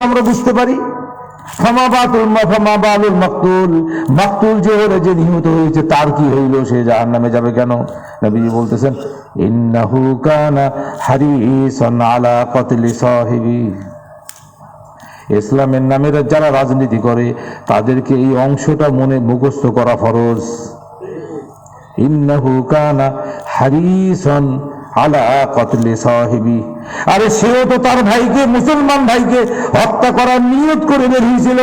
আমরা বুঝতে পারি। যে নিহত হয়েছে, তার কি হইল? সে জাহান নামে যাবে কেন? নবীজি বলতেছেন ইসলামের নামের যারা রাজনীতি করে, তাদেরকে এই অংশটা মনে মুখস্থ করা ফরজ। ইন্নাহু কানা হারিসন আলা কতলে সাহিবি। আরে সেও তো তার ভাইকে মুসলমান ভাইকে হত্যা করার নিয়ত করে বেরিয়েছিল।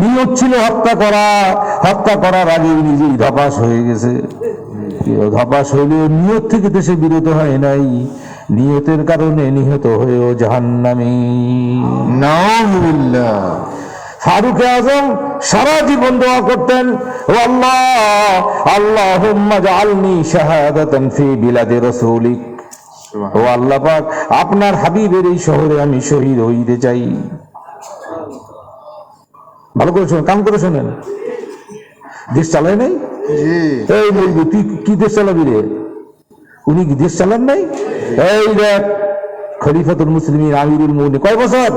নিয়ত ছিল হত্যা করা। হত্যা করার আগে নিজেই ধপাস হয়ে গেছে ধপাস হইলেও নিয়ত থেকে তো সে বিরত হয় নাই। নিয়তের কারণে নিহত হয়েও জাহান্নামী। নাউজুবিল্লাহ। ফারুক আজম সারা জীবন দোয়া করতেন ও আল্লাহ আল্লাহুম্মা শাহাদাতান ফি বিলাদি রাসূলিক। ও আল্লাহ পাক আপনার হাবিবের এই শহরে আমি শহীদ হইতে চাই। ভালো করে শোনেন কাম করে শোনেন। দেশ চালায় নাই? এই বলবি তুই কি দেশ চালাবি রে? উনি কি দেশ চালান নাই? এই দেখ খলিফাতুল মুসলিমিন আমিরুল মুমিনিন কয় বছর?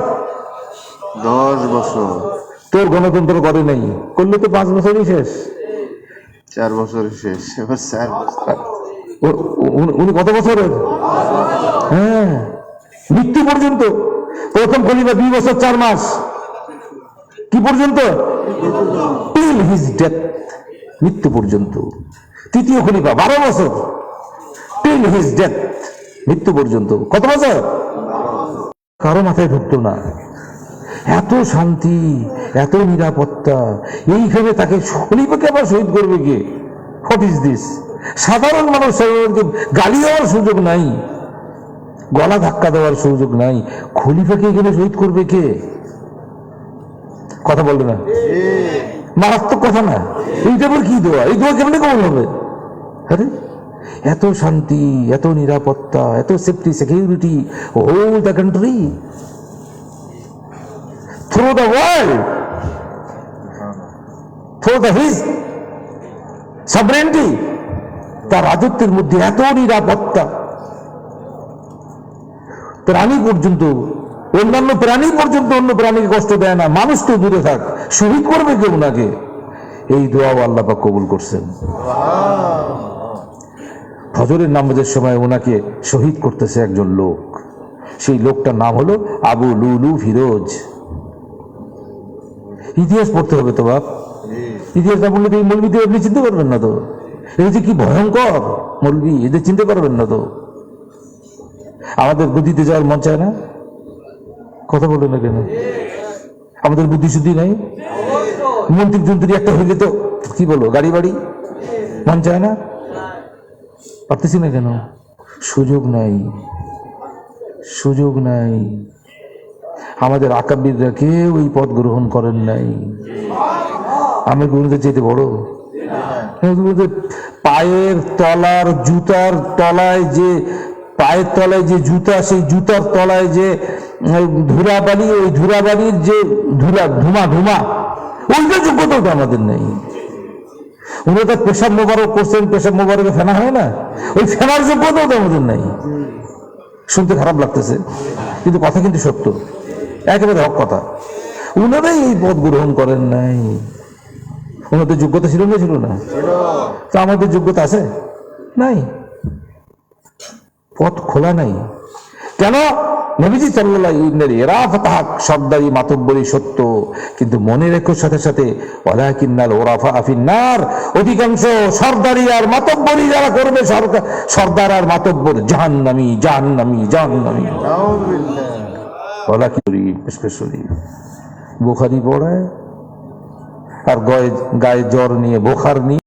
দশ বছর। তোর গণতন্ত্র করে নেই। করলে তো পাঁচ বছরই শেষ। চার বছর শেষ এবার চার বছর উনি কত বছরের? হ্যাঁ মৃত্যু পর্যন্ত। প্রথম খলিফা দুই বছর চার মাস। কি পর্যন্ত? টিল হিজ ডেথ মৃত্যু পর্যন্ত। তৃতীয় খলিফা বারো বছর। টিল হিজ ডেথ মৃত্যু পর্যন্ত। কত বছর? কারও মাথায় ঢুকতো না। এত শান্তি, এত নিরাপত্তা। এইখানে তাকে খলিফাকে আবার শহীদ করবে কে? হোয়াট ইজ দিস সাধারণ মানুষ সাধারণকে গালি দেওয়ার সুযোগ নাই। গলা ধাক্কা দেওয়ার সুযোগ নাই। খলিফাকে এখানে শহীদ করবে কে? কথা বলবে না? মারাত্মক কথা না? এইটা আবার কি দোয়া? এই দোয়া কেমনে কমন হবে? আরে, এত শান্তি, এত নিরাপত্তা, এত safety security whole the country through the world through the his sovereignty তার রাজত্বের মধ্যে এত নিরাপত্তা। প্রাণী পর্যন্ত, অন্যান্য প্রাণী পর্যন্ত অন্য প্রাণীকে কষ্ট দেয় না। মানুষ তো দূরে থাক। শহীদ করবে কেউ ওনাকে এই দোয়াও আল্লাহ পাক কবুল করছেন। ফজরের নামাজের সময় ওনাকে শহীদ করতেছে একজন লোক। সেই লোকটার নাম হলো আবু লুলু ফিরোজ। ইতিহাস পড়তে হবে তো বাপ। ইতিহাস না পড়লে এই মৌলবীতে আপনি চিনতে পারবেন না তো। এই যে কি ভয়ঙ্কর মৌলবী এদের চিনতে পারবেন না তো। আমাদের গদিতে যাওয়ার মন চায় না। কথা বলে না কেন? আমাদের বুদ্ধি শুদ্ধি নাই। মন্ত্রী যন্ত্রী একটা হইলে তো কি বলো গাড়ি বাড়ি মন চায় না। পারতেছি না কেন? সুযোগ নাই। সুযোগ নাই। আমাদের আকাবিররা কেউ এই পথ গ্রহণ করেন নাই। আমি গুরুদের চাইতে বড়। পায়ের তলার জুতার তলায় যে পায়ের তলায় যে জুতা সেই জুতার তলায় যে উম, ধুলাবালি ওই ধুলাবালির যে ধুলা ধুমা ধুমা ওইটা যোগ্যতাও তো আমাদের নেই। উনি তো পেশাব মোবারক করছেন পেশাব মোবারকে ফেনা হয় না। ওই ফেনার যোগ্যতাও তো আমাদের নাই। শুনতে খারাপ লাগতেছে কিন্তু কথা কিন্তু সত্য। একেবারে হক কথা। উনারাই এই পদ গ্রহণ করেন নাই। ওনাদের যোগ্যতা ছিল না ছিল না। তো আমাদের যোগ্যতা আছে? নাই। পথ খোলা নাই। কেন? নবীজি সাল্লাহ এরা ফাতাহাক সর্দারি মাতব্বরি সত্য। কিন্তু মনে রেখো সাথে সাথে ওলা কিন্নাল ওরাফা আফিন্নার অধিকাংশ সর্দারি আর মাতব্বরি যারা করবে সরকার সর্দার আর মাতব্বর জাহান্নামি জাহান্নামি জাহান্নামি। নাউজুবিল্লাহ। ওলা কি করি স্পেশালি বোখারি পড়ে আর গায়ে গায়ে জ্বর নিয়ে বোখার নিয়ে